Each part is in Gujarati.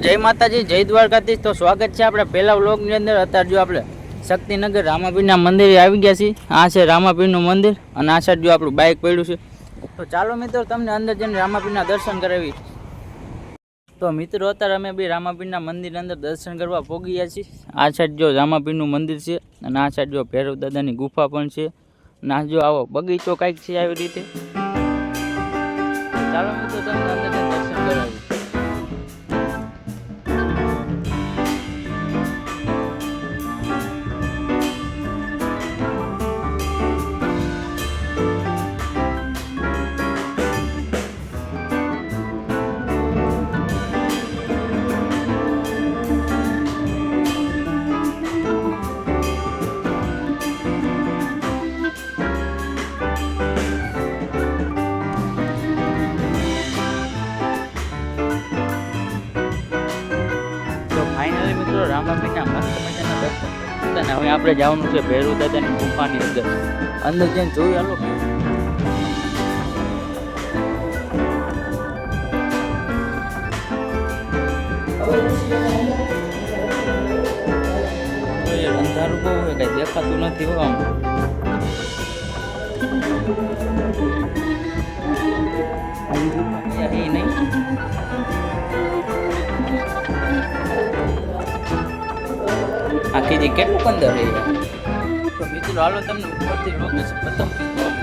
જય માતાજી, જય દ્વારકાથી તો સ્વાગત છે આપણે પહેલા વ્લોગની અંદર. અત્યારે જો આપણે શક્તિનગર રામાપીરના મંદિરે આવી ગયા છીએ. આ છે રામાપીરનું મંદિર અને આ સાઈડ જો આપણું બાઇક પડ્યું છે. તો ચાલો મિત્રો, તમને અંદર જઈને રામાપીરના દર્શન કરાવી તો મિત્રો, અત્યારે અમે બી રામાપીરના મંદિર અંદર દર્શન કરવા પહોંચી ગયા છીએ. આ સાઈડ જો રામાપીરનું મંદિર છે અને આ સાઈડ જો ભૈરવ દાદાની ગુફા પણ છે. અને આ જો આવો બગીચો કાંઈક છે આવી રીતે. ચાલો મિત્રો, તમને ફાઇનલી મિત્રો રામાપીરના મસ્ત મજાના દર્શન ને હવે આપણે જવાનું છે ભૈરવ દાદાની ગુફાની અંદર. અંદર જઈને જોયું હાલો અંધારું બહુ હોય દેખાતું નથી હો આમ. આવી ગુફા ક્યાં હે નહીં? આખી જે કેટલું છે તો મિત્રો હાલો તમને ઉપરથી લોકેશન બતાવું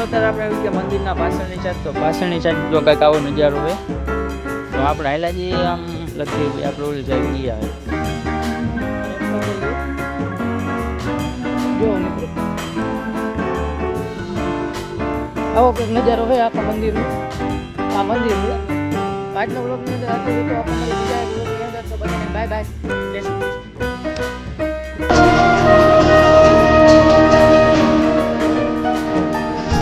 તો મિત્રો અત્યારે આપણે આવી ગયા મંદિરના પાછળની સાઈડ તો પાછળની સાઈડ જો કંઈક આવો નજારો હોય તો આપણે હાલા જઈએ આમ લગભગ આપણે ઓલી સાઈડ ગયા જો મિત્રો આવો કંઈક નજારો હોય આખા મંદિરનો આ મંદિર છે આજનો બ્લોગની અંદર આટલું હતું આપણે મળીએ બીજા બ્લોગની અંદર તો બધાને બાય બાય